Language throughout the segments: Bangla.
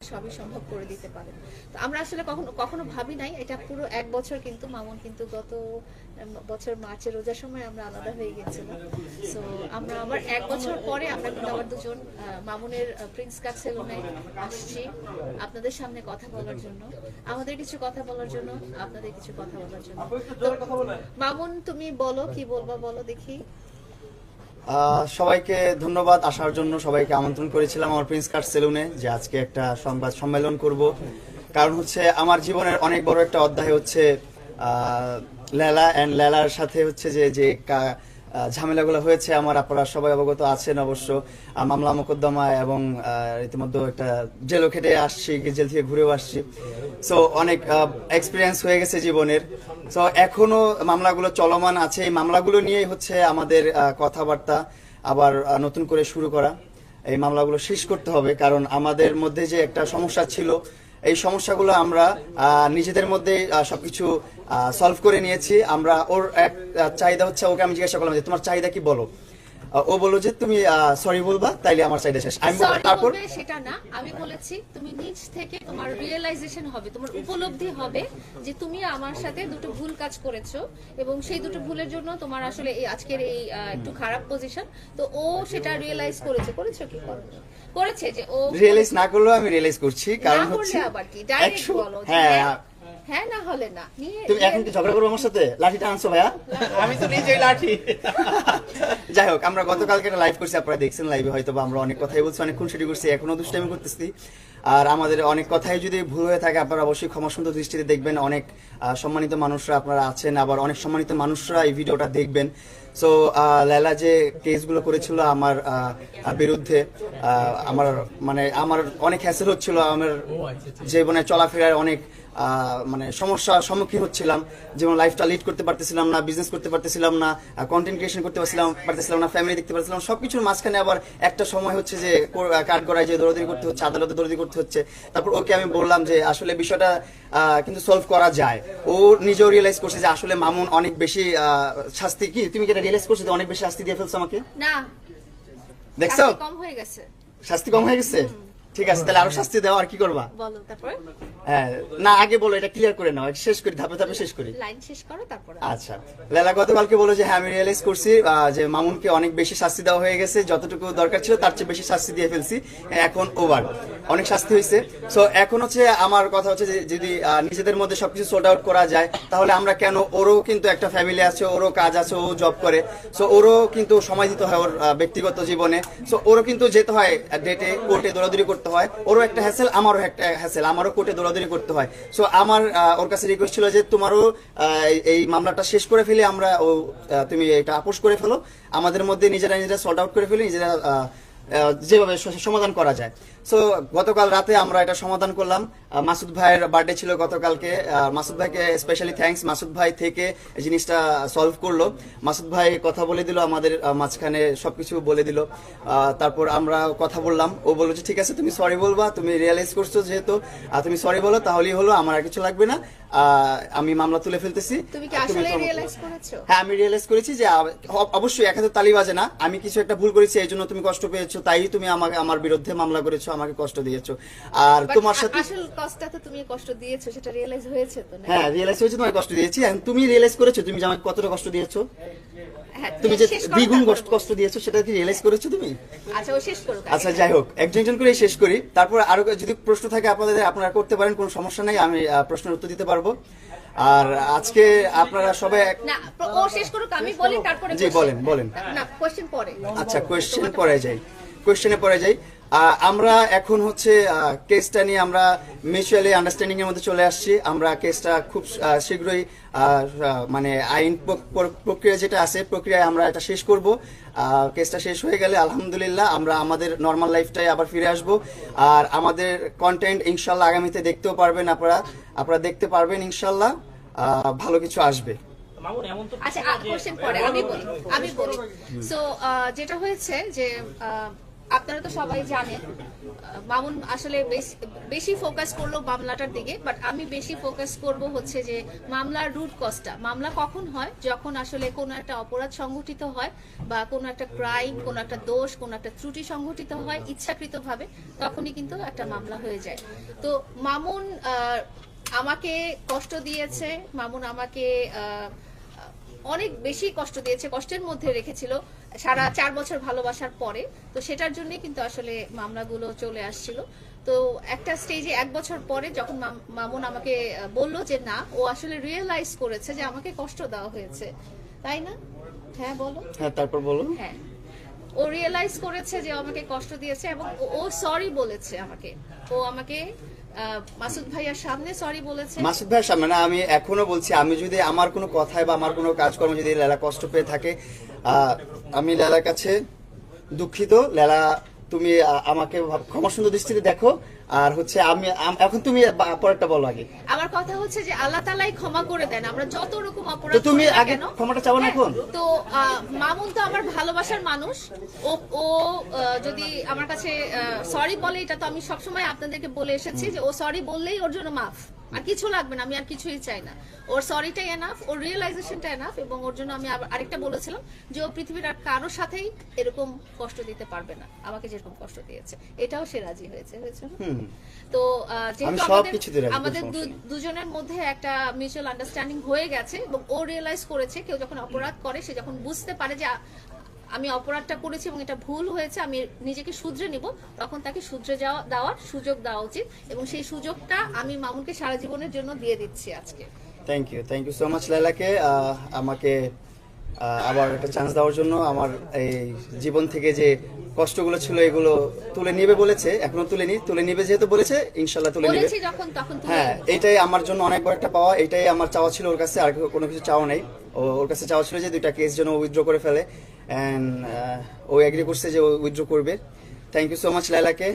সবই সম্ভব করে দিতে পারেন। তো আমরা আসলে কখনো কখনো ভাবি নাই, এটা পুরো এক বছর কিন্তু মামুন কিন্তু গত বছর মার্চের রোজার সময় আমরা আলাদা হয়ে গেছিলাম সো আমরা আবার এক বছর পরে আমরা কিন্তু আবার দুজন মামুনের প্রিন্স কাট সেলুনে আসছি আপনাদের সামনে কথা বলার জন্য। আমাদের কিছু কথা বলার জন্য, আপনাদের কিছু কথা বলার জন্য। মামুন, তুমি বলো, কি বলবা বলো দেখি। সবাইকে ধন্যবাদ। আসার জন্য সবাইকে আমন্ত্রণ করেছিলাম আমার প্রিন্স কার্ড সেলুনে যে আজকে একটা সংবাদ সম্মেলন করব। কারণ হচ্ছে আমার জীবনের অনেক বড় একটা অধ্যায় হচ্ছে লেলা অ্যান্ড লেলার সাথে হচ্ছে যে যে ঝামেলাগুলো হয়েছে, আমার আপনারা সবাই অবগত আছেন অবশ্য। মামলা মোকদ্দমা এবং ইতিমধ্যে একটা জেলও খেটে আসছি, জেল থেকে ঘুরেও আসছি। সো অনেক এক্সপিরিয়েন্স হয়ে গেছে জীবনের। সো এখনও মামলাগুলো চলমান আছে। এই মামলাগুলো নিয়েই হচ্ছে আমাদের কথাবার্তা আবার নতুন করে শুরু করা। এই মামলাগুলো শেষ করতে হবে, কারণ আমাদের মধ্যে যে একটা সমস্যা ছিল এই সমস্যাগুলো আমরা নিজেদের মধ্যে সবকিছু সলভ করে নিয়েছি। আমরা ওর এক চাহিদা হচ্ছে ওকে আমি জিজ্ঞাসা করলাম যে, তোমার চাহিদা কি বলো? ও বলল যে তুমি সরি বলবা তাইলে আমার চাহিদা শেষ। আমি তারপর? সেটা না। আমি বলেছি তুমি নিজ থেকে তোমার রিয়েলাইজেশন হবে তোমার উপলব্ধি হবে যে তুমি আমার সাথে দুটো ভুল কাজ করেছ এবং সেই দুটো ভুলের জন্য তোমার আসলে এই আজকের এই একটু খারাপ পজিশন তো ও সেটা রিয়েলাইজ করেছে। করেছ কি? করো করেছে যে ও রিয়েলাইজ না করলেও আমি রিয়েলাইজ করছি কারণ হচ্ছে করলে আবার কি? ডাইরেক্ট বলো হ্যাঁ হ্যাঁ, না হলে না। তুমি এখন কি ঝগড়া করব আমার সাথে? লাঠিটা আনছো ভাইয়া? আমি তো নিজেই লাঠি। যাই হোক আমরা গতকালকে লাইভ করছি আপনারা দেখছেন লাইভে হয়তো বা আমরা অনেক কথাই বলছি অনেক খুনসুটি করছি এখনও দুষ্টামি করতেছি। আর আমাদের অনেক কথাই যদি ভুল হয়ে থাকে আপনারা অবশ্যই ক্ষমা দৃষ্টিতে দেখবেন। অনেক সম্মানিত মানুষরা আপনারা আছেন আবার অনেক সম্মানিত মানুষরা এই ভিডিওটা দেখবেন। সো লেলা যে কেসগুলো করেছিল আমার বিরুদ্ধে আমার মানে আমার অনেক হ্যাসেল হচ্ছিল আমার জীবনে চলাফেরার অনেক মানে সমস্যার সম্মুখীন হচ্ছিলাম। যেমন লাইফটা লিড করতে পারতেছিলাম না বিজনেস করতে পারতেছিলাম না কন্টেন্ট ক্রিয়েশন করতে পারছিলাম পারতেছিলাম না ফ্যামিলি দেখতে পারছিলাম সবকিছুর মাঝখানে আবার একটা সময় হচ্ছে যে কাঠ গড়ায় যে দৌড়াদৌড়ি করতে হচ্ছে আদালতে দৌড়াদৌড়ি করতে হচ্ছে। তারপর ওকে আমি বললাম যে আসলে বিষয়টা কিন্তু সলভ করা যায়। ও নিজেও রিয়েলাইজ করছে যে আসলে মামুন অনেক বেশি শাস্তি কি? তুমি কি এটা রিয়েলাইজ করছ যে অনেক বেশি শাস্তি দিয়ে ফেলছো আমাকে? না। দেখছ? কম হয়ে গেছে। শাস্তি কম হয়ে গেছে? ঠিক আছে তাহলে আরও শাস্তি দাও আর কি করবা? বলো তারপরে? হ্যাঁ না আগে বলো এটা ক্লিয়ার করে নাও শেষ করি ধাপে ধাপে শেষ করি। লাইন শেষ করো তারপরে আচ্ছা লেলা গতকালকে বলো যে হ্যাঁ আমি রিয়েলাইজ করছি যে মামুনকে অনেক বেশি শাস্তি দেওয়া হয়ে গেছে যতটুকু দরকার ছিল তার চেয়ে বেশি শাস্তি দিয়ে ফেলছি এখন ওভার অনেক শাস্তি হয়েছে। সো এখন হচ্ছে আমার কথা হচ্ছে যদি নিজেদের মধ্যে সবকিছু সোর্ট আউট করা যায় তাহলে আমরা কেন ওরও কিন্তু একটা ফ্যামিলি আছে ওরও কাজ আছে ও জব করে। সো ওরও কিন্তু সময় দিতে হয় ওর ব্যক্তিগত জীবনে। সো ওরও কিন্তু যেতে হয় ডেটে কোর্টে দৌড়াদৌড়ি করতে হয়। ওরও একটা হ্যাসেল আমারও একটা হ্যাসেল আমারও কোর্টে দৌড়াদৌড়ি করতে হয়। সো আমার ওর কাছে রিকোয়েস্ট ছিল যে তোমারও এই- মামলাটা শেষ করে ফেলে, আমরা ও তুমি এটা আপোষ করে ফেলো। আমাদের মধ্যে নিজেরা নিজেরা সল্ট আউট করে ফেলি, নিজেরা যেভাবে সমাধান করা যায়। সো গতকাল রাতে আমরা এটা সমাধান করলাম। মাসুদ ভাইয়ের বার্থডে ছিল গতকালকে। মাসুদ ভাইকে স্পেশালি থ্যাঙ্কস মাসুদ ভাই থেকে জিনিসটা সলভ করল। মাসুদ ভাই কথা বলে দিল আমাদের মাঝখানে সবকিছু বলে দিল। তারপর আমরা কথা বললাম। ও বলল যে ঠিক আছে তুমি সরি বলবা। তুমি রিয়েলাইজ করছ যেহেতু। তুমি সরি বলো তাহলেই হলো। আমার আর কিছু লাগবে না। আহ, আমি মামলা তুলে ফেলতেছি। তুমি কি আসলে রিয়েলাইজ করেছ? হ্যাঁ আমি রিয়েলাইজ করেছি যে অবশ্যই এক হাতে তালি বাজে না। আমি কিছু একটা ভুল করেছি এই জন্য তুমি কষ্ট পেয়েছ। তাই তুমি আমাকে আমার বিরুদ্ধে মামলা করেছ। আমাকে কষ্ট দিয়েছ। আর তোমার সাথে আসল কষ্টটা তো তুমি কষ্ট দিয়েছ সেটা রিয়েলাইজ হয়েছে তো না? হ্যাঁ রিয়েলাইজ হয়েছে তোমাকে কষ্ট দিয়েছি। And তুমি রিয়েলাইজ করেছ তুমি যে আমাকে কতটা কষ্ট দিয়েছ? হ্যাঁ, তুমি যে দ্বিগুণ কষ্ট কষ্ট দিয়েছ সেটা কি রিয়েলাইজ করেছ তুমি? আচ্ছা ও শেষ করুক আচ্ছা যাই হোক একজন একজন করে শেষ করি। তারপর আরও যদি প্রশ্ন থাকে আপনাদের আপনারা করতে পারেন কোনো সমস্যা নাই আমি প্রশ্নের উত্তর দিতে পারব। আর আজকে আপনারা সবাই এক- না ও শেষ করুক আমি বলি তারপরে জি, বলেন, বলেন। না কোশ্চেন পরে। আচ্ছা কোশ্চেন পরে যাই। কোশ্চেনে পরে যাই। আমরা এখন হচ্ছে কেসটা নিয়ে আমরা মিউচুয়ালি আন্ডারস্ট্যান্ডিং এর মধ্যে চলে আসছি। আমরা কেসটা খুব শীঘ্রই মানে আইন প্র- প্র- প্রক্রিয়া যেটা আছে প্রক্রিয়ায় আমরা এটা শেষ করব। কেসটা শেষ হয়ে গেলে আলহামদুলিল্লাহ আমরা আমাদের নর্মাল লাইফটাই আবার ফিরে আসব। আর আমাদের কন্টেন্ট ইনশাল্লাহ আগামীতে দেখতেও পারবেন আপনারা। আপনারা দেখতে পারবেন ইনশাল্লাহ। ভালো কিছু আসবে। মামুন এমন তো আচ্ছা কোশ্চেন পরে আমি বলি আমি বলি। সো যেটা হয়েছে যে আপনারা তো সবাই জানেন, মামুন আসলে বেশ- ফোকাস করল মামলাটার দিকে বাট আমি বেশি ফোকাস করব হচ্ছে যে মামলার রুট কজটা মামলা কখন হয়? যখন আসলে কোনো একটা অপরাধ সংঘটিত হয় বা কোনো একটা ক্রাইম কোনো একটা দোষ, কোনো একটা ত্রুটি সংঘটিত হয় ইচ্ছাকৃতভাবে, তখনই কিন্তু একটা মামলা হয়ে যায়। তো মামুন আমাকে কষ্ট দিয়েছে, মামুন আমাকে অনেক বেশি কষ্ট দিয়েছে কষ্টের মধ্যে রেখেছিল সারা চার বছর ভালোবাসার পরে। তো সেটার জন্য কিন্তু আসলে মামলাগুলো চলে আসছিল। তো একটা স্টেজে এক বছর পরে যখন মামুন আমাকে বলল যে না ও আসলে রিয়েলাইজ করেছে যে আমাকে কষ্ট দেওয়া হয়েছে। তাই না? হ্যাঁ বলো। হ্যাঁ তারপর বলো। হ্যাঁ। ও রিয়েলাইজ করেছে যে আমাকে কষ্ট দিয়েছে এবং ও- সরি বলেছে আমাকে। ও আমাকে মাসুদ ভাইয়ার সামনে সরি মাসুদ ভাইয়ের সামনে না, আমি এখনও বলছি, আমি যদি আমার কোনো কথায় বা আমার কোনো কাজকর্ম যদি লেলা কষ্ট পেয়ে থাকে আমি লেলার কাছে দুঃখিত। লেলা, তুমি আমাকে ক্ষমা সুন্দর দৃষ্টিতে দেখো। আর হচ্ছে আমি এখন তুমি অপরাধটা পরেরটা বলো আগে। আমার কথা হচ্ছে যে আল্লাহ তালাই ক্ষমা করে দেন আমরা যত রকম অপরাধ তো তুমি আগে ক্ষমাটা চাও না হ্যাঁ, এখন? তো মামুন তো আমার ভালোবাসার মানুষ। ও ও যদি আমার কাছে সরি বলে এটা তো আমি সবসময় আপনাদেরকে বলে এসেছি যে ও সরি বললেই ওর জন্য মাফ। আর কিছু লাগবে না আমি আর কিছুই চাই না। ওর সরিটাই এনাফ ওর রিয়েলাইজেশনটা এনাফ এবং ওর জন্য আমি আরেকটা বলেছিলাম যে ও পৃথিবীর আর কারোর সাথেই এরকম কষ্ট দিতে পারবে না আমাকে যেরকম কষ্ট দিয়েছে। এটাও সে রাজি হয়েছে হয়েছে তো আহ, যেহেতু আমাদের- দুজনের মধ্যে একটা মিউচুয়াল আন্ডারস্ট্যান্ডিং হয়ে গেছে এবং ও রিয়েলাইজ করেছে কেউ যখন অপরাধ করে সে যখন বুঝতে পারে যে আমি অপরাধটা করেছি এবং এটা ভুল হয়েছে আমি নিজেকে শুধরে নিব। তখন তাকে শুধরে যাওয়া দেওয়ার সুযোগ দেওয়া উচিত এবং সেই সুযোগটা আমি মামুনকে সারা জীবনের জন্য দিয়ে দিচ্ছি আজকে। Thank you thank you so much ah, আমাকে আবার একটা চান্স দেওয়ার জন্য আমার এই জীবন থেকে যে কষ্টগুলো ছিল এগুলো তুলে নিবে বলেছে এখনও তুলে নি তুলে নিবে যেহেতু বলেছে ইনশাল্লাহ তুলে নিবে। হ্যাঁ এটাই আমার জন্য অনেক বড় একটা পাওয়া এটাই আমার চাওয়া ছিল ওর কাছে আর কোনো কিছু চাওয়া নেই। ওর কাছে চাওয়া ছিল যে দুইটা কেস যেন উইথড্র করে ফেলে। অ্যান্ড ও এগ্রি করছে যে ও উইথড্র করবে। থ্যাংক ইউ সো মাচ লাইলাকে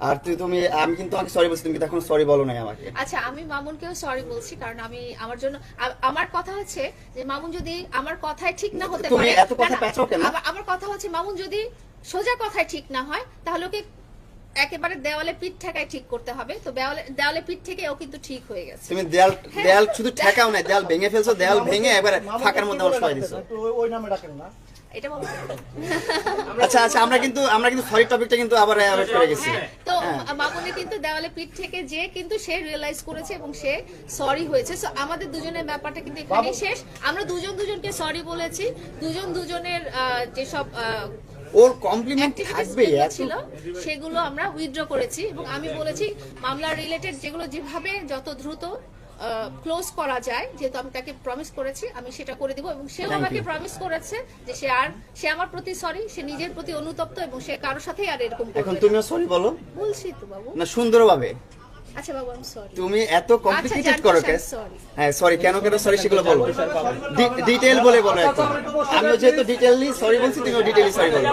আর তুই তুমি আমি কিন্তু আমাকে সরি বলছি তুমি কিন্তু এখন সরি বলো নাই আমাকে। আচ্ছা আমি মামুনকেও সরি বলছি কারণ আমি আমার জন্য আমার কথা হচ্ছে যে মামুন যদি আমার কথায় ঠিক না হতে পারে এত কথা না, না, পেঁচাও কেন? আমার- কথা হচ্ছে মামুন যদি সোজা কথায় ঠিক না হয় তাহলে ওকে একেবারে দেওয়ালে পিঠ ঠেকায় ঠিক করতে হবে। তো দেওয়ালে দেওয়ালে পিঠ থেকে ও কিন্তু ঠিক হয়ে গেছে। তুমি দেয়াল দেয়াল শুধু ঠেকাও নাই দেয়াল ভেঙে ফেলছো দেয়াল ভেঙে একবারে ফাঁকার মধ্যে সবাই দিছো। ওই নামে ডাকেন না। আচ্ছা আচ্ছা আমরা কিন্তু আমরা কিন্তু সরি টপিকটা কিন্তু আবার অ্যাভয়েড করে গেছি। হ্যাঁ, তো মামুনি কিন্তু দেওয়ালে পিঠ থেকে যে কিন্তু সে রিয়েলাইজ করেছে এবং সে সরি হয়েছে। So, আমাদের দুজনের ব্যাপারটা কিন্তু এখানেই শেষ। আমরা দুজন দুজনকে সরি বলেছি। দুজন দুজনের আহ, যেসব ওর কমপ্লিমেন্ট থাকবে ছিল সেগুলো আমরা উইথড্র করেছি। এবং আমি বলেছি মামলা রিলেটেড যেগুলো যেভাবে যত দ্রুত ক্লোজ করা যায় যেহেতু আমি তাকে প্রমিস করেছি আমি সেটা করে দিব এবং সেও আমাকে. প্রমিস করেছে যে সে আর সে আমার প্রতি সরি সে নিজের প্রতি অনুতপ্ত এবং সে কারোর সাথেই আর এরকম এখন তুমিও সরি বলো। বলছি তো বাবু। না সুন্দরভাবে। আচ্ছা বাবু আমি সরি তুমি এত কমপ্লিকেটেড করো কেন? sorry. হ্যাঁ সরি কেন কেন সরি সেগুলো বলো ডিটেল বলে বলো এখন আমি যেহেতু ডিটেইলি সরি বলছি তুমিও ডিটেইলি সরি বলো।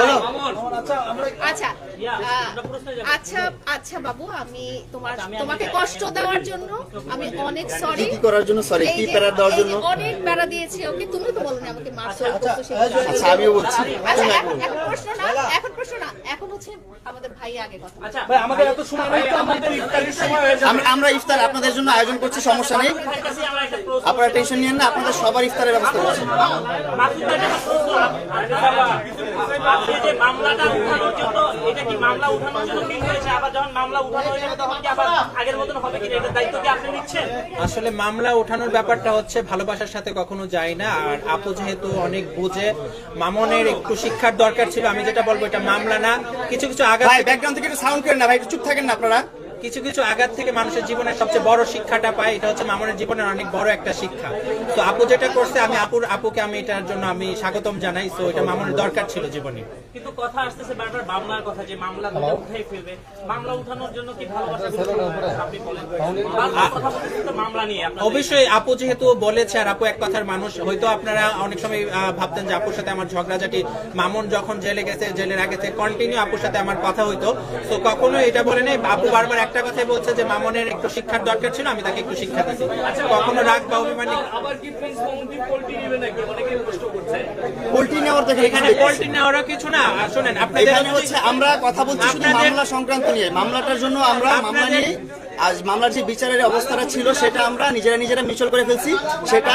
বলো। আচ্ছা আচ্ছা আচ্ছা আচ্ছা বাবু আমি তোমার তোমাকে কষ্ট দেওয়ার জন্য আমি অনেক সরি কি কি করার জন্য সরি কি প্যারা দেওয়ার জন্য? অনেক প্যারা দিয়েছি ওকে তুমি তো বলো না আমাকে মারছো করছ, আচ্ছা আমিও বলছি। আচ্ছা তুমি এখন প্রশ্ন না এখন হচ্ছে আমাদের ভাই আগে কথা আচ্ছা ভাই আমাদের এত সময় নাই তো আমাদের ইফতারের সময় আমরা ইফতার আপনাদের জন্য আয়োজন করছি সমস্যা নেই। আপনার টেনশন নিয়েন না আপনাদের সবার ইফতারের ব্যবস্থা করছি। মাসুদ ভাই, একটা প্রশ্ন। আপনি যে মামলাটা উঠানোর জন্য এটা কি মামলা উঠানোর জন্য ঠিক হয়েছে আবার যখন মামলা উঠানো যাবে তখন কি আবার আগের মতন হবে কিনা এটার দায়িত্ব কি আপনি নিচ্ছেন আসলে মামলা ওঠানোর ব্যাপারটা হচ্ছে ভালোবাসার সাথে কখনো যায় না আর আপু যেহেতু অনেক বুঝে মামনের একটু শিক্ষার দরকার ছিল আমি যেটা বলব এটা মামলা না। কিছু কিছু আঘাত ভাই ব্যাকগ্রাউন্ড থেকে একটু সাউন্ড করেন না, ভাই, একটু চুপ থাকেন না আপনারা। কিছু কিছু আঘাত থেকে মানুষের জীবনের সবচেয়ে বড় শিক্ষাটা পায় এটা হচ্ছে মামনের জীবনের অনেক বড় একটা শিক্ষা। তো আপু যেটা করছে আমি আপুর আপুকে আমি এটার জন্য আমি স্বাগতম জানাই তো এটা মামনের দরকার ছিল জীবনে। কিন্তু কথা আসতেছে বারবার মামলার কথা যে মামলা দুটো উঠাই ফেলবে। মামলা উঠানোর জন্য কি ভালোবাসা আপনি বলেন। মামলা নিয়ে অবশ্যই আপু যেহেতু বলেছে আর আপু এক কথার মানুষ হয়তো আপনারা অনেক সময় আহ, ভাবতেন যে আপুর সাথে আমার ঝগড়াঝাটি। মামুন যখন জেলে গেছে জেলের আগে থেকে কন্টিনিউ আপুর সাথে আমার কথা হইতো। তো কখনো এটা বলে নেই আপু বারবার একটা কথাই বলছে যে মামনের একটু শিক্ষার দরকার ছিল আমি তাকে একটু শিক্ষা দিচ্ছি কখনো রাগ বা অভিমানী পোল্ট্রি নেওয়ার এখানে পোল্ট্রি নেওয়ারও কিছু না। আপনাদের হচ্ছে আমরা কথা বলছি শুধু মামলা সংক্রান্ত নিয়ে। মামলাটার জন্য আমরা মামলা নিয়ে আজ মামলার যে বিচারের অবস্থাটা ছিল সেটা আমরা নিজেরা নিজেরা মিচল করে ফেলছি। সেটা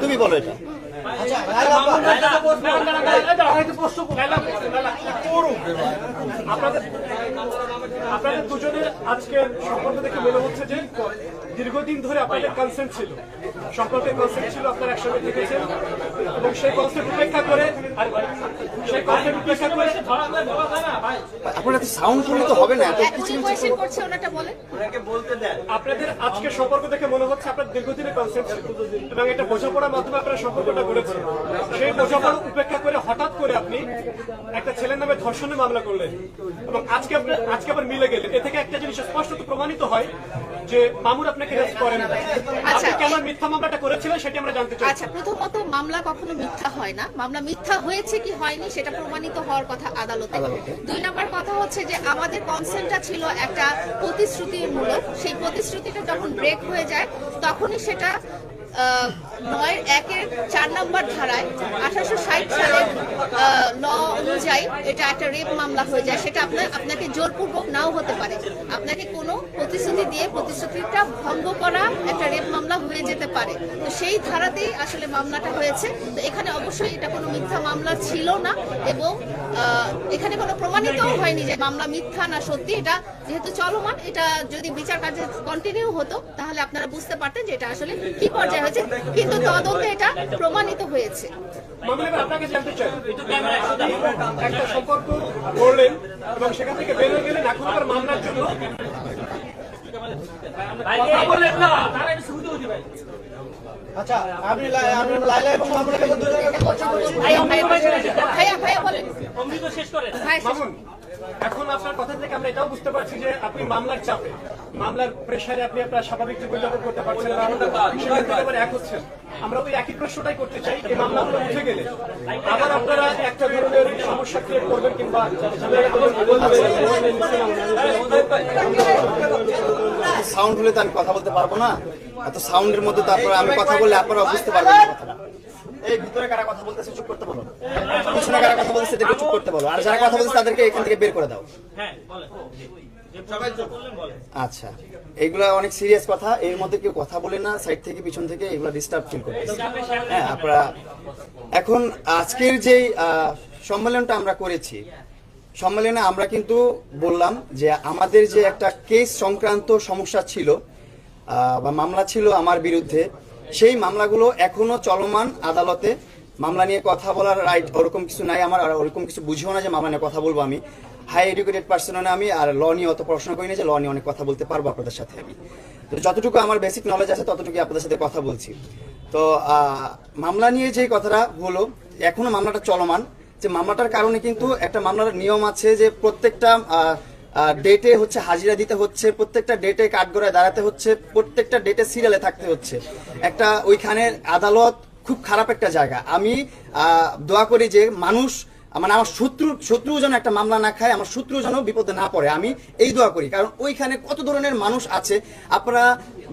তুমি বলো এটা। আপনাদের আপনাদের দুজনের আজকের সম্পর্ক দেখে মনে হচ্ছে যে দীর্ঘদিন ধরে আপনাদের কনসেন্ট ছিল। সম্পর্কের কনসেন্ট ছিল আপনারা একসঙ্গে থেকেছেন। এবং সেই কনসেপ্ট উপেক্ষা করে সেই কনসেপ্ট উপেক্ষা করে আপনারা সাউন্ড করলে তো হবে না এত এক কোয়েশ্চেন করছে ওনাটা বলেন। আপনাদের আজকের সম্পর্ক দেখে মনে হচ্ছে আপনার দীর্ঘদিনের কনসেপ্ট ছিল। এবং এটা বোঝাপড়ার মাধ্যমে আপনারা সম্পর্কটা করেছেন সেই বোঝাপড়া উপেক্ষা করে হঠাৎ করে আপনি একটা ছেলের নামে ধর্ষণের মামলা করলেন। এবং আজকে আপনি আজকে আবার মিলে গেলেন। এ থেকে একটা জিনিস স্পষ্টত প্রমাণিত হয় যে মামুর আপনাকে রেস্ট করেন আপনি আচ্ছা। কেন মিথ্যা মামলাটা করেছিলেন সেটা আমরা জানতে চাই। আচ্ছা প্রথমত মামলা কখনো মিথ্যা হয় না। মামলা মিথ্যা হয়েছে কি হয়নি সেটা প্রমাণিত হওয়ার কথা আদালতে। দুই নম্বর কথা হচ্ছে যে আমাদের কনসেন্টটা ছিল একটা প্রতিশ্রুতিমূলক। সেই প্রতিশ্রুতিটা যখন ব্রেক হয়ে যায় তখনই সেটা নয়ের একের চার নম্বর ধারায় আঠারোশো ষাট সালের ল অনুযায়ী এটা একটা রেপ মামলা হয়ে যায়। সেটা আপনার, আপনাকে জোরপূর্বক নাও হতে পারে। আপনাকে কোনো প্রতিশ্রুতি দিয়ে প্রতিশ্রুতিটা ভঙ্গ করা একটা রেপ মামলা হয়ে যেতে পারে। তো সেই ধারাতেই আসলে মামলাটা হয়েছে। তো এখানে অবশ্যই এটা কোনো মিথ্যা মামলা ছিল না এবং এখানে কোনো প্রমাণিতও হয়নি যে মামলা মিথ্যা না সত্যি। এটা যেহেতু চলমান, এটা যদি বিচার কার্য কন্টিনিউ হতো, তাহলে আপনারা বুঝতে পারতেন যে এটা আসলে কি পর্যায়ে হয়েছে কিন্তু তদন্তে এটা প্রমাণিত হয়েছে। আপনাকে জানতে চাই একটা সম্পর্ক করলেন এবং সেখান থেকে বের গেলেন এখন আবার মামলার জন্য। কথা বললেন না। তারা এটা শুরুতে হতে পারে আচ্ছা আপনি আপনি লাইলা এবং মামুনকে তো ভাইয়া ভাইয়া ভাইয়া ভাইয়া বলেন। শেষ করেন। মামুন এখন আপনার কথা থেকে আমরা এটাও বুঝতে পারছি যে আপনি মামলার চাপে মামলার প্রেশারে আপনি আপনার স্বাভাবিক জীবনযাপন করতে পারছেন এক হচ্ছেন আমরা ওই একই প্রশ্নটাই করতে চাই এই মামলাগুলো উঠে গেলে। আবার আপনারা একটা ধরনের সমস্যা ক্রিয়েট করবেন কিংবা সাউন্ড হলে তো আমি কথা বলতে পারব না। এত সাউন্ডের মধ্যে তারপরে আমি কথা বললে আপনারা বুঝতে পারবেন না কথাটা। এই ভিতরে কারা কথা বলতেছে চুপ করতে বলো। পিছনে কারা কথা বলতেছে তাদেরকে চুপ করতে বলো। আর যারা কথা বলতেছে তাদেরকে এখান থেকে বের করে দাও। হ্যাঁ আচ্ছা। এগুলা অনেক সিরিয়াস কথা। এর মধ্যে কেউ কথা বলে না সাইড থেকে পিছন থেকে এগুলা ডিস্টার্ব ফিল করতেছে। হ্যাঁ আপনারা এখন আজকের যে সম্মেলনটা আমরা করেছি সম্মেলনে আমরা কিন্তু বললাম যে আমাদের যে একটা কেস সংক্রান্ত সমস্যা ছিল আহ, বা মামলা ছিল আমার বিরুদ্ধে সেই মামলাগুলো এখনও চলমান আদালতে। মামলা নিয়ে কথা বলার রাইট ওরকম কিছু নাই আমার, আর ওরকম কিছু বুঝিও না যে মামলা নিয়ে কথা বলব আমি। হাই এডুকেটেড পার্সন আমি, আর ল নিয়ে অত পড়াশোনা করি না যে ল নিয়ে অনেক কথা বলতে পারব আপনাদের সাথে আমি। তো যতটুকু আমার বেসিক নলেজ আছে ততটুকু আপনাদের সাথে কথা বলছি। তো মামলা নিয়ে যে কথাটা হলো, এখনও মামলাটা চলমান। যে মামলাটার কারণে কিন্তু একটা মামলার নিয়ম আছে যে প্রত্যেকটা ডেটে হচ্ছে হাজিরা দিতে হচ্ছে, প্রত্যেকটা ডেটে কাঠগড়ায় দাঁড়াতে হচ্ছে, প্রত্যেকটা ডেটে সিরিয়ালে থাকতে হচ্ছে। একটা ওইখানের আদালত খুব খারাপ একটা জায়গা। আমি দোয়া করি যে মানুষ মানে আমার শত্রু শত্রু যেন একটা মামলা না খায়, আমার শত্রু যেন বিপদে না পড়ে। আমি এই দোয়া করি, কারণ ওইখানে কত ধরনের মানুষ আছে, আপনারা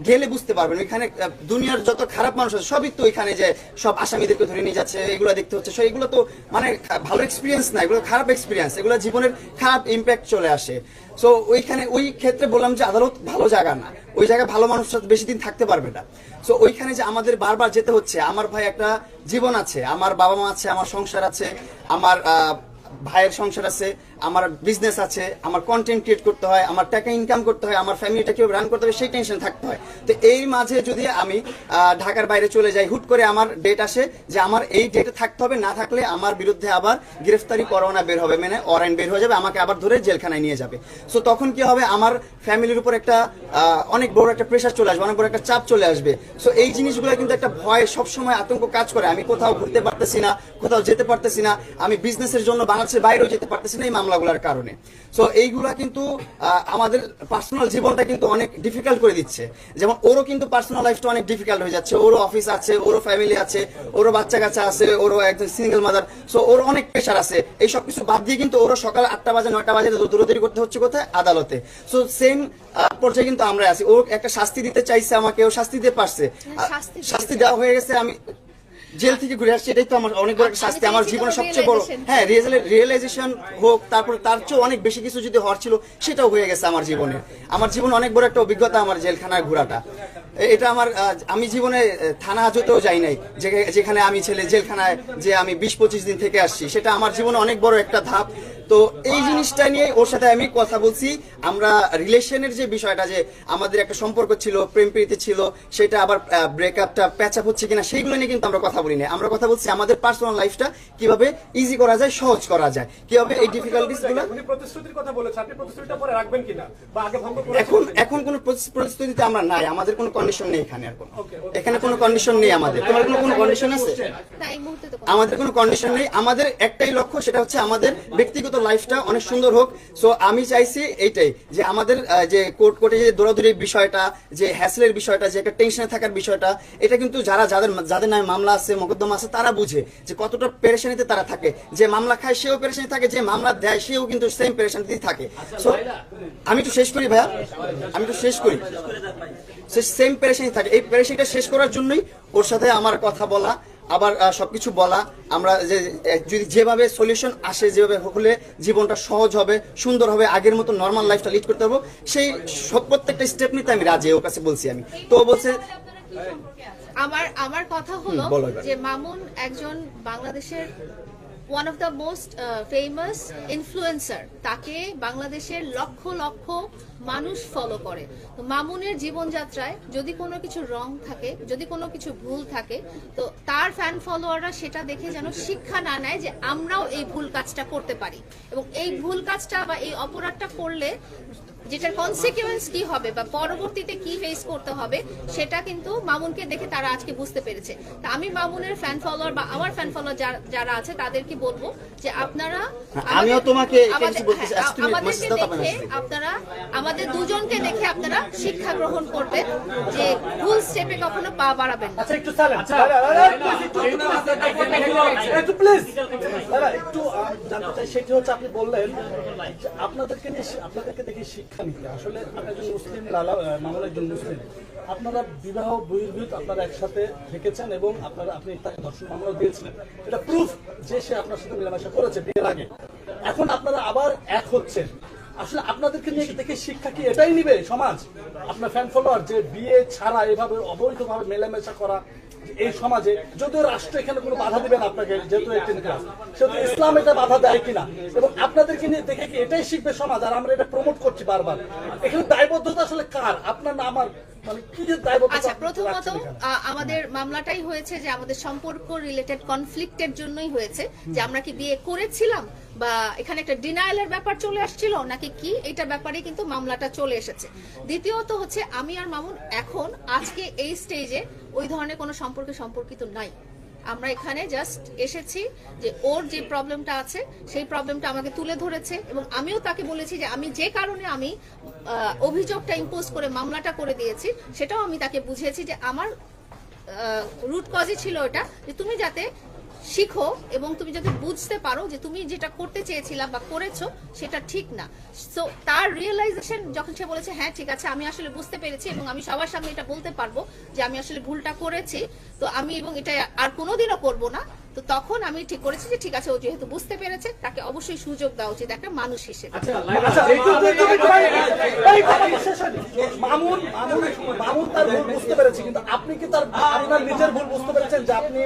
গেলে বুঝতে পারবেন। ওইখানে দুনিয়ার যত খারাপ মানুষ আছে, সবই তো ওইখানে যে সব আসামিদেরকে ধরে নিয়ে যাচ্ছে, এগুলো দেখতে হচ্ছে। সো এগুলো তো মানে ভালো এক্সপিরিয়েন্স না, এগুলো খারাপ এক্সপিরিয়েন্স এগুলো জীবনের খারাপ ইম্প্যাক্ট চলে আসে। সো ওইখানে, ওই ক্ষেত্রে বললাম যে আদালত ভালো জায়গা না। ওই জায়গায় ভালো মানুষ বেশি দিন থাকতে পারবে না। সো ওইখানে যে আমাদের বারবার যেতে হচ্ছে, আমার ভাই একটা জীবন আছে, আমার বাবা মা আছে, আমার সংসার আছে, আমার ভাইয়ের সংসার আছে আমার বিজনেস আছে, আমার কন্টেন্ট ক্রিয়েট করতে হয়, আমার টাকা ইনকাম করতে হয়, আমার ফ্যামিলিটা কীভাবে রান করতে হবে সেই টেনশন থাকতে হয়। তো এই মাঝে যদি আমি ঢাকার বাইরে চলে যাই, হুট করে আমার ডেট আসে যে আমার এই ডেটে থাকতে হবে, না থাকলে আমার বিরুদ্ধে আবার গ্রেফতারি পরোয়ানা বের হবে মানে ওয়ারেন্ট বের হয়ে যাবে, আমাকে আবার ধরে জেলখানায় নিয়ে যাবে। সো তখন কি হবে? আমার ফ্যামিলির উপর একটা অনেক বড় একটা প্রেশার চলে আসবে, অনেক বড় একটা চাপ চলে আসবে। সো এই জিনিসগুলো কিন্তু একটা ভয় সবসময় আতঙ্ক কাজ করে। আমি কোথাও ঘুরতে পারতেছি না, কোথাও যেতে পারতেছি না। আমি বিজনেসের জন্য বাংলাদেশের বাইরেও যেতে পারতেছি না, এই মামলাগুলোর কারণে। সো এইগুলা কিন্তু আমাদের পার্সোনাল জীবনটা কিন্তু অনেক ডিফিকাল্ট করে দিচ্ছে। যেমন ওরও কিন্তু পার্সোনাল লাইফটা অনেক ডিফিকাল্ট হয়ে যাচ্ছে। ওরও অফিস আছে ওরও ফ্যামিলি আছে ওরও বাচ্চা কাচ্চা আছে ওরও একজন সিঙ্গেল মাদার সো ওর অনেক প্রেশার আছে। এই সব কিছু বাদ দিয়ে কিন্তু ওরও সকাল আটটা বাজে নয়টা বাজে দৌড়াদৌড়ি করতে হচ্ছে কোথায়? আদালতে। সো সেম পর্যায়ে কিন্তু আমরা আছি। ও একটা শাস্তি দিতে চাইছে আমাকে ও শাস্তি দিতে পারছে। শাস্তি দেওয়া হয়ে গেছে আমি জেল থেকে ঘুরে আসছি এটাই তো আমার অনেক বড় একটা শাস্তি আমার জীবনের সবচেয়ে বড় হ্যাঁ রিয়েলাইজেশন হোক তারপরে তার চেয়েও অনেক বেশি কিছু যদি হওয়ার ছিল সেটাও হয়ে গেছে আমার জীবনে। আমার জীবনে অনেক বড় একটা অভিজ্ঞতা আমার জেলখানায় ঘোরাটা। এটা আমার আমি জীবনে থানা হাজতেও যাই নাই যেখানে আমি ছেলে জেলখানায় যে আমি বিশ পঁচিশ দিন থেকে আসছি সেটা আমার জীবনে অনেক বড় একটা ধাপ। তো এই জিনিসটা নিয়ে ওর সাথে আমি কথা বলছি। আমরা রিলেশনের যে বিষয়টা যে আমাদের একটা সম্পর্ক ছিল প্রেম প্রীতি ছিল সেটা আবার ব্রেকআপটা প্যাচ আপ হচ্ছে কিনা সেইগুলো নিয়ে কিন্তু আমরা কথা বলি না আমরা কথা বলছি আমাদের পার্সোনাল লাইফটা কীভাবে ইজি করা যায় সহজ করা যায় কীভাবে এই ডিফিকাল্টিসগুলো প্রতিশ্রুতির কথা বলেছেন আপনি প্রতিশ্রুতিটা পরে রাখবেন কিনা? বা আগে ভঙ্গ করে এখন এখন কোনো পরিস্থিতিতে আমরা নাই আমাদের কোনো কন্ডিশন নেই এখানে আর কোনো। এখানে কোনো কন্ডিশন নেই আমাদের। তোমার কোনো কোনো কন্ডিশন আছে? না এই মুহূর্তে তো আমাদের কোনো কন্ডিশন নেই। আমাদের একটাই লক্ষ্য সেটা হচ্ছে আমাদের ব্যক্তিগত লাইফটা অনেক সুন্দর হোক। সো আমি চাইছি এইটাই যে আমাদের যে কোর্ট কোর্টে যে দৌড়াদৌড়ির বিষয়টা, যে হ্যাসেলের বিষয়টা, যে একটা টেনশনে থাকার বিষয়টা, এটা কিন্তু যারা, যাদের যাদের নামে মামলা আছে, মোকদ্দমা আছে, তারা বুঝে যে কতটা পেরেশানিতে তারা থাকে। যে মামলা খায়, সেও পেরেশানি থাকে, যে মামলা দেয়, সেও কিন্তু সেম পেরেশানিতেই থাকে। সো আমি একটু শেষ করি ভাইয়া? আমি একটু শেষ করি। সেম পেরেশানি থাকে। এই পেরেশানিটা শেষ করার জন্যই ওর সাথে আমার কথা বলা। আবার সবকিছু বলা আমরা যে যদি যেভাবে সলিউশন আসে যেভাবে হলে জীবনটা সহজ হবে সুন্দর হবে আগের মতো নর্মাল লাইফটা লিড করতে পারব সেই সব প্রত্যেকটা স্টেপ নিতে আমি রাজি ওর কাছে বলছি আমি। তো বলছে আমার আমার কথা হলো বলো যে মামুন একজন বাংলাদেশের one of the most famous influencer তাকে বাংলাদেশের লক্ষ লক্ষ মানুষ ফলো করে। তো মামুনের জীবনযাত্রায় যদি কোনো কিছু রং থাকে, যদি কোনো কিছু ভুল থাকে, তো তার ফ্যান ফলোয়াররা সেটা দেখে যেন শিক্ষা না নেয় যে আমরাও এই ভুল কাজটা করতে পারি। এবং এই ভুল কাজটা বা এই অপরাধটা করলে যেটার কনসিকুয়েন্স কি হবে বা পরবর্তীতে কি ফেস করতে হবে সেটা কিন্তু মামুনকে দেখে তারা আজকে বুঝতে পেরেছে। তা আমি মামুনের ফ্যান ফলোয়ার বা আমার ফ্যান ফলোয়ার যারা আছে তাদেরকে বলব যে আপনারা হ্যাঁ, আমিও আমাদের- তোমাকে। হ্যাঁ, আমাদেরকে দেখে আপনারা আমাদের দুজনকে দেখে আপনারা শিক্ষা গ্রহণ করবেন যে ভুল স্টেপে কখনো পা বাড়াবেন আচ্ছা একটু একটু প্লিজ একটু জানতে চাই সেটি হচ্ছে আপনি বললেন আপনাদেরকে আপনাদেরকে দেখে শিক্ষা আসলে একজন মুসলিম, লালা একজন মুসলিম, আপনারা বিবাহ, বহির্ভূত, আপনারা একসাথে থেকেছেন এবং আপনারা, আপনি তাকে মামলা দিয়েছিলেন। এটা প্রুফ যে সে আপনার সাথে মেলামেশা করেছে বিয়ের আগে। এখন আপনারা আবার এক হচ্ছেন। আসলে আপনাদেরকে নিয়ে দেখে শিক্ষা কি এটাই নিবে সমাজ? আপনার ফ্যান ফলোয়ার যে বিয়ে ছাড়া এভাবে অবৈধভাবে মেলামেশা করা এই সমাজে যদিও রাষ্ট্র এখানে কোনো বাধা দিবে না আপনাকে, যেহেতু এইটিন ক্লাস সেহেতু ইসলাম এটা বাধা দেয় কিনা? এবং আপনাদেরকে নিয়ে দেখে কি এটাই শিখবে সমাজ? আর আমরা এটা প্রমোট করছি বারবার। এখানে দায়বদ্ধতা আসলে কার? আপনার না, আমার মানে আচ্ছা প্রথমত আমাদের মামলাটাই হয়েছে যে আমাদের সম্পর্ক রিলেটেড কনফ্লিক্টের জন্যই হয়েছে যে আমরা কি বিয়ে করেছিলাম বা এখানে একটা ডিনায়ালের ব্যাপার চলে আসছিল নাকি কি? এটা ব্যাপারে কিন্তু মামলাটা চলে এসেছে। দ্বিতীয়ত হচ্ছে আমি আর মামুন এখন আজকে এই স্টেজে ওই ধরনের কোনো সম্পর্কে সম্পর্কিত নাই। আমরা এখানে জাস্ট এসেছি যে ওর যে প্রবলেমটা আছে, সেই প্রবলেমটা আমাকে তুলে ধরেছে এবং আমিও তাকে বলেছি যে আমি যে কারণে আমি অভিযোগটা ইম্পোজ করে মামলাটা করে দিয়েছি, সেটাও আমি তাকে বুঝিয়েছি যে আমার রুট কজই ছিল ওটা, যে তুমি যাতে শিখো এবং তুমি যাতে বুঝতে পারো যে তুমি যেটা করতে চেয়েছিলাম বা করেছ, সেটা ঠিক না। সো তার রিয়েলাইজেশন যখন সে বলেছে হ্যাঁ ঠিক আছে, আমি আসলে বুঝতে পেরেছি এবং আমি সবার সামনে এটা বলতে পারব যে আমি আসলে ভুলটা করেছি। তো আমি এবং এটা আর কোনোদিনও করব না। তো তখন আমি ঠিক করেছি যে ঠিক আছে ও যেহেতু বুঝতে পেরেছে তাকে অবশ্যই সুযোগ দেওয়া উচিত একটা মানুষ হিসেবে আচ্ছা, একটু- একটু- একটু- একটু- এই কথা তো শেষ হয়নি। মামুন মামুন মামুন তার ভুল বুঝতে পেরেছে কিন্তু আপনি কি তার আপনার নিজের ভুল বুঝতে পেরেছেন যে আপনি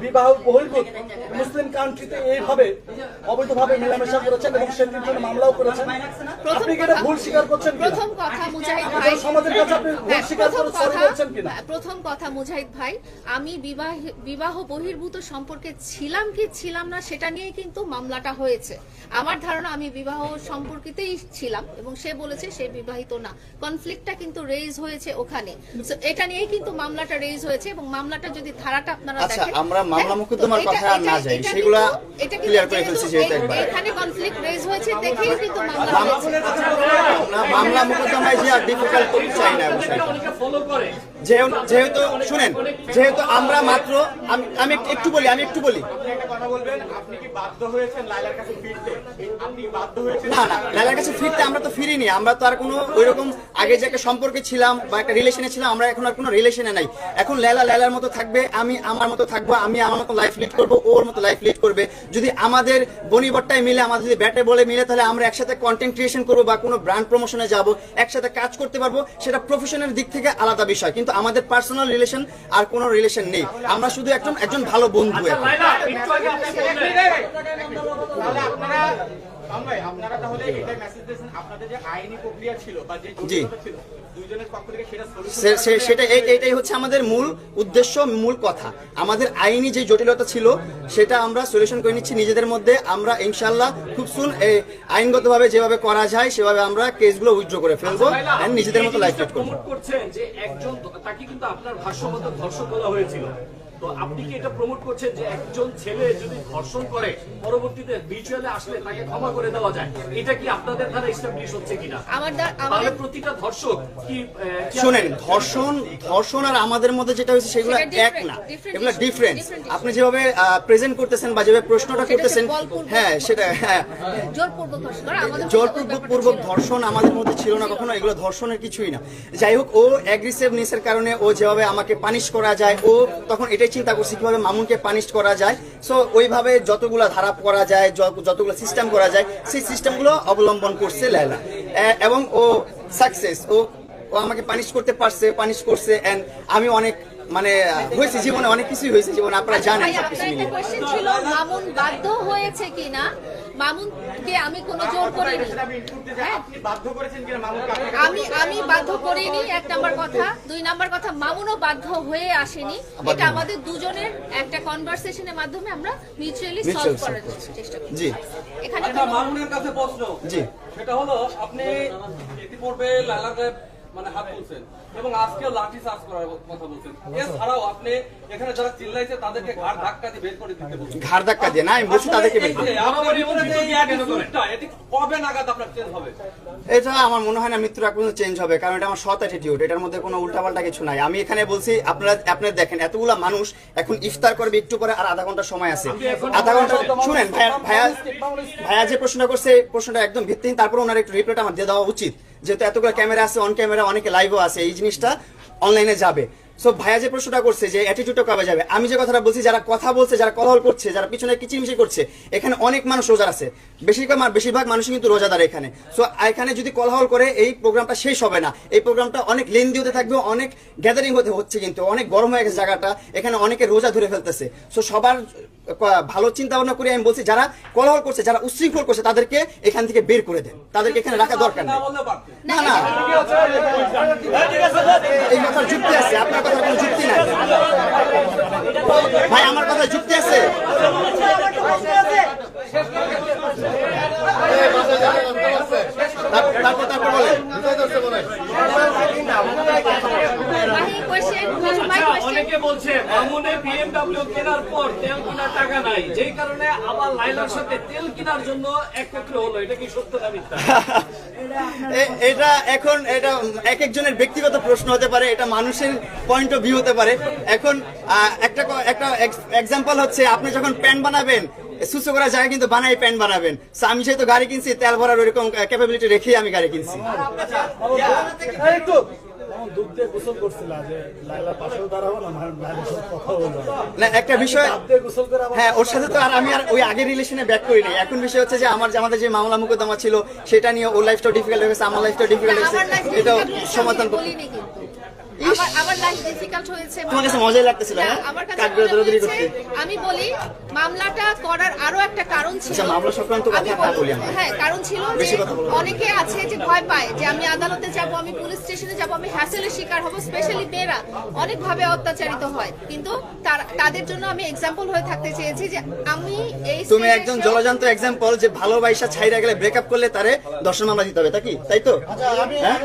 বিবাহ বহির্ভূত মুসলিম কান্ট্রিতে এইভাবে অবৈধভাবে মেলামেশা করেছেন এবং সেটির জন্য মামলাও করেছেন প্রথম আপনি কি এটা কথা- ভুল স্বীকার করছেন প্রথম কথা মুজাহিদ ভাই সমাজের কাছে আপনি ভুল স্বীকার করে sorry বলছেন কিনা? প্রথম কথা মুজাহিদ ভাই আমি বিবাহ বিবাহ বহির্ভূত সম্পর্কে ছিলাম কি ছিলাম না সেটা নিয়ে কিন্তু মামলাটা হয়েছে। আমার ধারণা আমি বিবাহ সম্পর্কিতেই ছিলাম এবং সে বলেছে সে বিবাহিত না। কনফ্লিক্টটা কিন্তু রেজ হয়েছে ওখানে। এটা নিয়েই কিন্তু মামলাটা রেজ হয়েছে এবং মামলাটা যদি ধারাটা আপনারা আচ্ছা, দেখেন আমরা মামলা হ্যাঁ, মোকদ্দমার তো আর না যাই, সেগুলা clear করে ফেলছি যেহেতু একবার। এখানে কনফ্লিক্ট রেজ হয়েছে দেখেই কিন্তু মামলা মামলা মোকদ্দমায় যে আর ডিফিকাল্ট করতে চাই না বিষয়টা। ফলো করে যেহেতু শুনেন যেহেতু আমরা মাত্র আমি একটু- বলি আমি একটু বলি। না না লালার কাছে ফিরতে আমরা তো ফিরিনি আমরা তো আর কোনো ওইরকম আগে যে একটা সম্পর্কে ছিলাম বা একটা রিলেশনে ছিলাম, আমরা এখন আর কোনো রিলেশনে নাই। এখন লেলা লেলার মতো থাকবে, আমি আমার মতো থাকব, আমি আমার মতো লাইফ লিড করব, ওর মতো লাইফ লিড করবে। যদি আমাদের বনিবট্টায় মিলে, আমাদের যদি ব্যাটে বলে মিলে, তাহলে আমরা একসাথে কন্টেন্ট ক্রিয়েশন করব বা কোনো ব্র্যান্ড প্রমোশনে যাব, একসাথে কাজ করতে পারব, সেটা প্রফেশনের দিক থেকে আলাদা বিষয়। কিন্তু আমাদের পার্সোনাল রিলেশন আর কোনো রিলেশন নেই। আমরা শুধু একজন একজন ভালো বন্ধু তাহলে আপনারা আপনারা তাহলে এটাই মেসেজ দিয়েছেন আপনাদের যে আইনি প্রক্রিয়া ছিল বা যে ছিল দুইজনের পক্ষ থেকে সেটা এইটাই হচ্ছে আমাদের মূল উদ্দেশ্য মূল কথা। আমাদের আইনি যে জটিলতা ছিল সেটা আমরা সলিউশন করে নিচ্ছি নিজেদের মধ্যে। আমরা ইনশাল্লাহ খুব সুন আইনগতভাবে যেভাবে করা যায় সেভাবে আমরা কেসগুলো উইথড্র করে ফেলব নিজেদের মতো লাইফ করব। করছেন যে একজন তাকে কিন্তু আপনার ভাষ্যমত ধর্ষণ বলা হয়েছিল। তো আপনি কি এটা প্রমোট করছেন যে একজন ছেলে যদি ধর্ষণ করে পরবর্তীতে ভিজুয়ালে আসলে তাকে ক্ষমা করে দেওয়া যায়? এটা কি আপনাদের দ্বারা এস্টাবলিশ হচ্ছে কিনা? আমার তাহলে আমাদের প্রতিটা ধর্ষক কি শুনেন ধর্ষণ ধর্ষণ আর আমাদের মধ্যে যেটা হয়েছে সেগুলো এক না। এগুলো issue। আপনি যেভাবে প্রেজেন্ট করতেছেন বা যেভাবে প্রশ্নটা করতেছেন হ্যাঁ সেটা হ্যাঁ। জোরপূর্বক ধর্ষণ আমাদের মধ্যে ওই জোরপূর্বক ব্যাপারটা পূর্বক ছিল। না। ধর্ষণ আমাদের মধ্যে ছিল না কখনো এগুলো ধর্ষণের কিছুই না। যাই হোক ও অ্যাগ্রেসিভনেসের কারণে ও যেভাবে আমাকে পানিশ করা যায় ও তখন এটাই চিন্তা করছি কীভাবে মামুনকে পানিশ করা যায়। সো ওইভাবে যতগুলো ধারাপ করা যায় যত- যতগুলো সিস্টেম করা যায় সেই সিস্টেমগুলো অবলম্বন করছে লায়লা এবং ও সাকসেস ও ও আমাকে পানিশ করতে পারছে পানিশ করছে অ্যান্ড আমি অনেক মানে হয়েছে জীবনে অনেক কিছুই হয়েছে জীবনে আপনারা জানেন সবকিছু মিলিয়ে মামুনকে আমি কোনো জোর করিনি। আমি হ্যাঁ। আপনি বাধ্য করেছেন কিনা আমি আমি বাধ্য করিনি এক নাম্বার কথা। দুই নাম্বার কথা মামুনও বাধ্য হয়ে আসেনি। এটা আমাদের দুজনের একটা কনভারসেশনের মাধ্যমে আমরা মিউচুয়ালি সলভ করার চেষ্টা করছি। এখানে মামুনের কাছে প্রশ্ন। জি। সেটা হলো আপনি ইতিপূর্বে লালাকে মানে হাত তুলছেন। এবং আজকেও লাঠি চার্জ করার কথা বলছেন। এছাড়াও আপনি এখানে যারা চিল্লাইছে তাদেরকে ঘাড় ধাক্কা দিয়ে বের করে দিতে বলছেন। ঘাড় ধাক্কা দিয়ে না? আমি বলছি তাদেরকে বের attitude-টা, এটি কবে নাগাদ আপনার চেঞ্জ হবে? এটা আমার মনে হয় না মৃত্যুর আগ পর্যন্ত চেঞ্জ হবে কারণ এটা আমার সৎ অ্যাটিটিউড এটার মধ্যে কোনো উল্টাপাল্টা কিছু নাই। আমি এখানে বলছি আপনারা আপনারা দেখেন এতগুলা মানুষ এখন ইফতার করবে একটু পরে আর আধা ঘণ্টা সময় আছে। আধা ঘণ্টা শুনেন ভাইয়া ভাইয়া ভাইয়া যে প্রশ্নটা করছে প্রশ্নটা একদম ভিত্তিহীন তারপর ওনার একটু রিপ্লাইটা আমার দিয়ে দেওয়া উচিত। যেহেতু এতগুলো ক্যামেরা আছে অন ক্যামেরা অনেকে লাইভও আছে, এই জিনিসটা অনলাইনে যাবে। সো ভাইয়া যে প্রশ্নটা করছে যে অ্যাটিটিউডটা কবে যাবে, আমি যে কথাটা বলছি, যারা কথা বলছে, যারা কলহল করছে, যারা পিছনে কিচিমিচি করছে, এখানে অনেক মানুষ রোজার আছে। বেশিরভাগ বেশিরভাগ মানুষই কিন্তু রোজাদার এখানে। সো এখানে যদি কলহল করে, এই প্রোগ্রামটা শেষ হবে না। এই প্রোগ্রামটা অনেক লেন্দি হতে থাকবে, অনেক গ্যাদারিং হতে হচ্ছে কিন্তু, অনেক গরম হয়ে গেছে জায়গাটা, এখানে অনেকে রোজা ধরে ফেলতেছে। সো সবার ভালো চিন্তা ভাবনা করে আমি বলছি যারা কলহল করছে যারা উশৃঙ্খল করছে তাদেরকে এখান থেকে বের করে দেন তাদেরকে এখানে রাখা দরকার নেই না না এই কথার যুক্তি আছে আপনার কথার কোনো যুক্তি নাই ভাই আমার কথা যুক্তি আছে তারপর তারপর তারপর অনেকে বলছে মামুনে বিএমডব্লিউ কেনার পর তেল কেনার টাকা নাই। যেই কারণে আবার লাইলার সাথে তেল কেনার জন্য একত্র হলো। এটা কি সত্য না মিথ্যা? এটা এখন এটা এক একজনের ব্যক্তিগত প্রশ্ন হতে পারে এটা মানুষের পয়েন্ট অফ ভিউ হতে পারে। এখন একটা একটা এক্সাম্পল হচ্ছে আপনি যখন প্যান্ট বানাবেন সুসো করা জায়গা কিন্তু বানাই প্যান্ট বানাবেন। আমি যেহেতু গাড়ি কিনছি তেল ভরার ওইরকম ক্যাপাবিলিটি রেখেই আমি গাড়ি কিনছি। দুধ দিয়ে গোসল করছিলা যে লাইলার পাশেও দাঁড়াবো না লাইলার সাথে কথা বলব। না একটা বিষয় গোসল করে হ্যাঁ ওর সাথে তো আর আমি আর ওই আগের রিলেশনে ব্যাক করি নাই। এখন বিষয় হচ্ছে যে আমার আমাদের যে মামলা মুকদ্দমা ছিল সেটা নিয়ে ওর লাইফটাও ডিফিকাল্ট হয়ে গেছে আমার লাইফটাও ডিফিকাল্ট হয়েছে এটাও সমাধান আমি হ্যাঁ? আমার কাছে কাঠ করে দৌড়াদৌড়ি হয়েছে, করতে। আমি বলি মামলাটা করার আরও একটা কারণ ছিল আচ্ছা, মামলা সংক্রান্ত আমি কথা না বলি আমরা। হ্যাঁ কারণ ছিল। অনেকে আছে যে ভয় পায় যে আমি আদালতে যাব আমি পুলিশ স্টেশনে যাব আমি হ্যাসেলের শিকার হব স্পেশালি মেয়েরা অনেক ভাবে অত্যাচারিত হয় কিন্তু তার- তাদের জন্য আমি এক্সাম্পল হয়ে থাকতে চেয়েছি যে আমি এই তুমি একজন জলজান্ত এক্সাম্পল যে ভালোবাসা ছাইরা গেলে ব্রেকআপ করলে তারে দর্শন মামলা দিতে হবে কি তাই তো হ্যাঁ?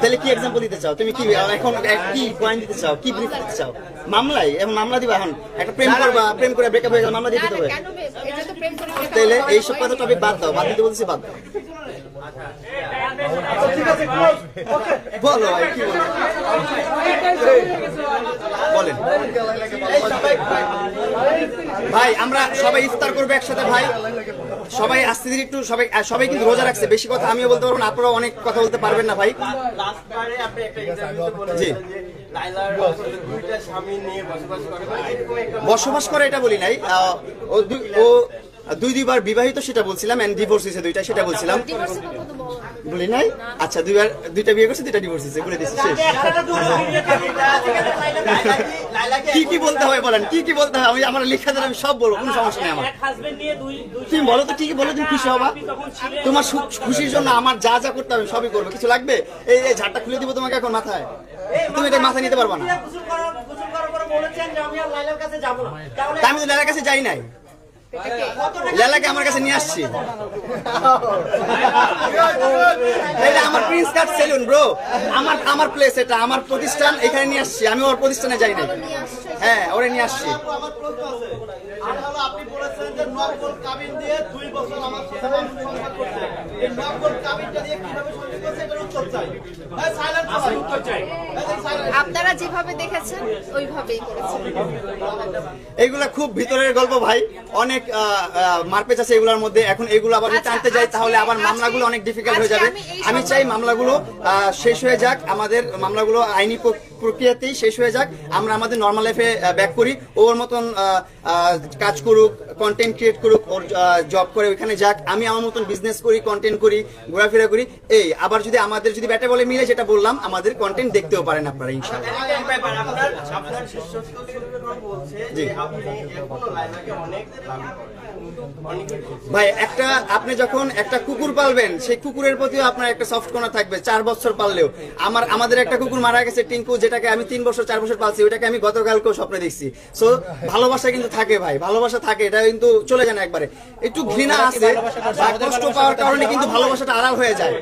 তাহলে কি এক্সাম্পল দিতে চাও তুমি কি এখন এক- কি পয়েন্ট দিতে চাও? কি ব্রিফ দিতে চাও? মামলাই এখন মামলা দিবা এখন? একটা প্রেম করবা প্রেম করে ব্রেকআপ হয়ে গেলে মামলা দিতে হবে। কেন বে- এটা তো প্রেম তাহলে করা এইসব কথা। টপিক বাদ দাও বাদ দিতে বলছি বাদ দাও। বলো ভাই কি বলেন। ভাই আমরা সবাই ইফতার করব একসাথে ভাই। সবাই আস্তে ধীরে একটু, সবাই সবাই কিন্তু রোজা রাখছে। বেশি কথা আমিও বলতে পারব না আপনারা অনেক কথা বলতে পারবেন না ভাই। জি। বসবাস করে এটা বলি নাই। ও দুই- দুই দুইবার বিবাহিত সেটা বলছিলাম এন্ড ডিভোর্স হয়েছে দুইটা সেটা বলছিলাম। বলো নাই? আচ্ছা দুইবার দুইটা বিয়ে করছে দুইটা ডিভোর্স হয়েছে বলে দিচ্ছি শেষ। কি কি বলতে হবে বলেন কি কি বলতে হবে আমি আমার লেখা দেন আমি সব বলব কোনো সমস্যা নেই আমার। তুমি বলো তো কি কি বলো তুমি খুশি হবা? তোমার খুশির জন্য আমার যা যা করতে হবে সবই করব। কিছু লাগবে? এই এই ঝাড়টা খুলে দিব তোমাকে এখন মাথায়। তুমি এটা মাথায় নিতে পারবা না। আমি লাইলার তা লেলার কাছে যাই নাই। লেলাকে আমার কাছে নিয়ে আসছি। এটা আমার প্রিন্স কাট সেলুন ব্রো আমার আমার প্লেস এটা আমার প্রতিষ্ঠান এখানে নিয়ে আসছি। আমি ওর প্রতিষ্ঠানে যাই নাই। হ্যাঁ ওরে নিয়ে আসছি আমার প্রশ্ন আছে আর হলো আপনি বলেছেন যে নকল কাবিন দিয়ে দুই বছর আমার সাথে সংসার করছে। এই নকল কাবিনটা দিয়ে কীভাবে সংসার করছে এটার উত্তর চাই। ভাই সাইলেন্ট সবাই। উত্তর চাই। আপনারা যেভাবে দেখেছেন ওইভাবেই করেছেন এগুলা খুব ভিতরের গল্প ভাই। অনেক মারপেচ আছে এগুলোর মধ্যে। এখন এগুলো আবার যদি আচ্ছা, টানতে যাই তাহলে আবার মামলাগুলো অনেক ডিফিকাল্ট হয়ে যাবে। আমি চাই মামলাগুলো আহ, শেষ হয়ে যাক। আমাদের মামলাগুলো আইনি প্র- প্রক্রিয়াতেই শেষ হয়ে যাক। আমরা আমাদের নর্মাল লাইফে ব্যাক করি। ওর মতন কাজ করুক কন্টেন্ট ক্রিয়েট করুক ওর জব করে ওইখানে যাক। আমি আমার মতন বিজনেস করি কন্টেন্ট করি ঘোরাফেরা করি। এই আবার যদি আমাদের যদি ব্যাটে বলে মিলে যেটা বললাম আমাদের কন্টেন্ট দেখতেও পারেন আপনারা ইনশাআল্লাহ। বলছে জি। ভাই একটা আপনি যখন একটা কুকুর পালবেন সেই কুকুরের প্রতিও আপনার একটা সফট কর্নার থাকবে চার বছর পাললেও। আমার আমাদের একটা কুকুর মারা গেছে টিঙ্কু যেটাকে আমি তিন বছর চার বছর পালছি ওইটাকে আমি গতকালকেও স্বপ্নে দেখছি। সো ভালোবাসা কিন্তু থাকে ভাই ভালোবাসা থাকে এটা কিন্তু চলে যায় না একবারে। একটু ঘৃণা আছে কষ্ট পাওয়ার কারণে কিন্তু ভালোবাসাটা আড়াল হয়ে যায়।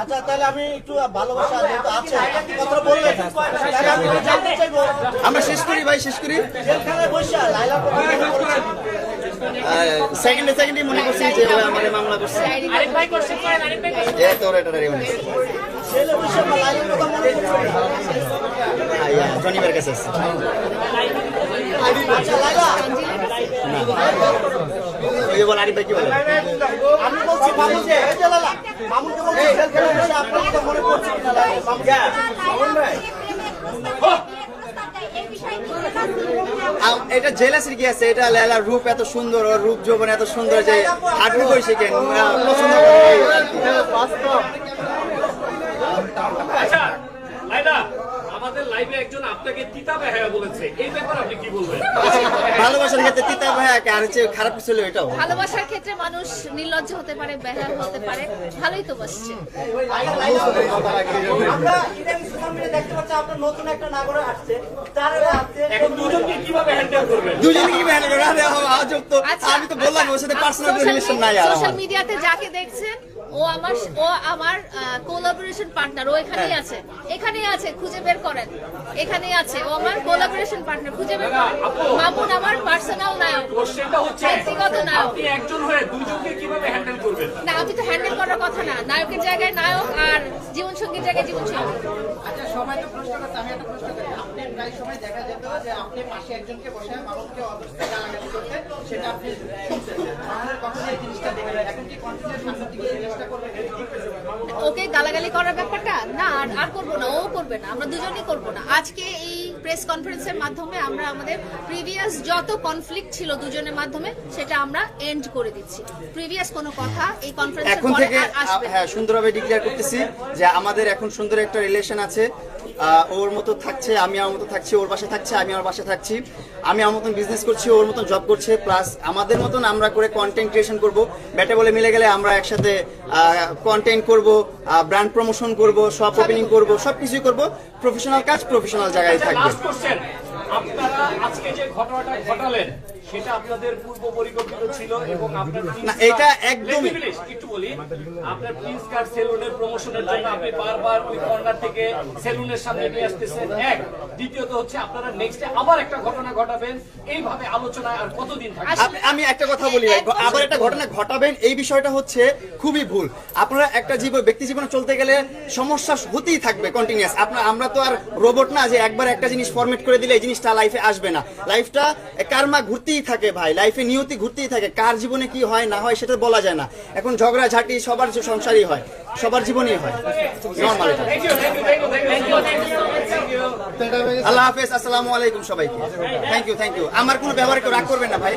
আচ্ছা তাহলে আমি একটু ভালোবাসা আছে কথা বললেন আমরা শেষ করি ভাই শেষ করি। সেকেন্ডে সেকেন্ডে মনে করছি যে ও আমাদের মামলা করছে। আরেক ভাই করেন আরেক ভাই question এ তোর এটা রে মনে করছে। মনে করছে আইয়া, জনিবের কাছে আছে। আচ্ছা লাইলা ওই বল আরিফ ভাই কি বলে? আমি বলছি মামুনকে এই যে লালা মামুনকে বলছি জেলখানায় বসে আপনার মনে পড়ছে লাইলা মামুন মামুন ভাই এটা জেলাসির কি আছে? এটা লেলা রূপ এত সুন্দর ওর রূপ যৌবন এত সুন্দর যে হাঁটু কেন আহ, পছন্দ করে এই আর কি। আচ্ছা লাইলা আমাদের লাইভে একজন আপনাকে তিতা বেহায়া বলেছে এই ব্যাপারে আপনি কি বলবেন ভালোবাসার ক্ষেত্রে তিতা আর হচ্ছে খারাপ কিছু হলো এটাও ভালোবাসার ক্ষেত্রে মানুষ নির্লজ্জ হতে পারে হতে পারে ভালোই তো বসছে আমরা ইদানিং সোশ্যাল মিডিয়া দেখতে পাচ্ছি আপনার নতুন একটা নাগরিক আসছে তার এখন দুজনকে কীভাবে হ্যান্ডেল করবেন দুজনে কি ভ্যান করে আরে আজব তো আচ্ছা, আমি তো বললাম ওর সাথে পার্সোনাল রিলেশন নাই আর সোশ্যাল মিডিয়াতে যাকে দেখছেন ও আমার ও আমার কোলাবোরেশন পার্টনার ও এখানেই আছে। এখানেই আছে খুঁজে বের করেন। এখানেই আছে ও আমার কোলাবোরেশন পার্টনার খুঁজে বের করেন। মামুন আমার পার্সোনাল নায়ক। ব্যক্তিগত নায়ক। আপনি একজন হয়ে দুজনকে কীভাবে হ্যান্ডেল করবেন? না আমি তো হ্যান্ডেল করার কথা না। নায়কের জায়গায় নায়ক আর জীবন সঙ্গীর জায়গায় জীবন সঙ্গী আচ্ছা সবাই তো প্রশ্ন করছে আমি একটা প্রশ্ন করি। আপনি প্রায় সময় দেখা যেত যে আপনি পাশে একজনকে বসে মামুনকে অবস্থায় গালাগালি করতে সেটা আপনি আমাদের কখনো এই জিনিসটা দেখে এখন কি কন্টিনিউ সামনের দিকে এই জিনিসটা করবেন ওকে গালাগালি করার ব্যাপারটা? না আর আর করব না ও করবে না আমরা দুজনেই করব না। আজকে এই প্রেস কনফারেন্সের মাধ্যমে আমরা আমাদের প্রিভিয়াস যত কনফ্লিক্ট ছিল দুজনের মাধ্যমে সেটা আমরা এন্ড করে দিচ্ছি। প্রিভিয়াস কোনো কথা এই কনফারেন্সের এখন পরে থেকে আসবে হ্যাঁ সুন্দরভাবে ডিক্লেয়ার করতেছি যে আমাদের এখন সুন্দর একটা রিলেশন আছে। ওর মতো থাকছে আমি আমার মতো থাকছি ওর বাসা থাকছে আমি আমার বাসা থাকছি। আমি আমার মতন বিজনেস করছি ওর মতন জব করছে প্লাস আমাদের মতন আমরা করে কন্টেন্ট ক্রিয়েশন করব। ব্যাটে বলে মিলে গেলে আমরা একসাথে কন্টেন্ট করব ব্র্যান্ড প্রমোশন করব শপ ওপেনিং করব সবকিছুই করব। প্রফেশনাল কাজ প্রফেশনাল জায়গায় থাকবে। আপনারা আজকে যে ঘটনাটা ঘটালেন সেটা আপনাদের পূর্ব পরিকল্পিত ছিল এবং আপনার না, এটা একটু বলি। আপনার প্রিন্স কার্ড সেলুনের প্রমোশনের জন্য আপনি বারবার ওই কর্নার থেকে সেলুনের সামনে নিয়ে আসতেছেন। এক। দ্বিতীয়ত হচ্ছে আপনারা নেক্সটে আবার একটা ঘটনা ঘটাবেন। এইভাবে আলোচনায় আর কতদিন থাকবে? আমি একটা কথা বলি। আবার একটা ঘটনা ঘটাবেন এই বিষয়টা হচ্ছে খুবই ভুল। আপনারা একটা জীবন ব্যক্তি জীবনে চলতে গেলে সমস্যা হতেই থাকবে কন্টিনিউয়াস আপনার আমরা তো আর রোবট না যে একবার একটা জিনিস ফরম্যাট করে দিলে এই জিনিসটা লাইফে আসবে না। লাইফটা কারমা ঘুরতেই থাকে ভাই লাইফে নিয়তি ঘুরতেই থাকে কার জীবনে কি হয় না হয় সেটা বলা যায় না। এখন ঝগড়া ঝাঁটি সবার সংসারই হয় সবার জীবনেই হয়। নর্মাল আল্লাহ হাফেজ আসসালামু আলাইকুম সবাইকে। থ্যাংক ইউ থ্যাংক ইউ আমার কোনো ব্যবহার কেউ রাগ করবেন না ভাই।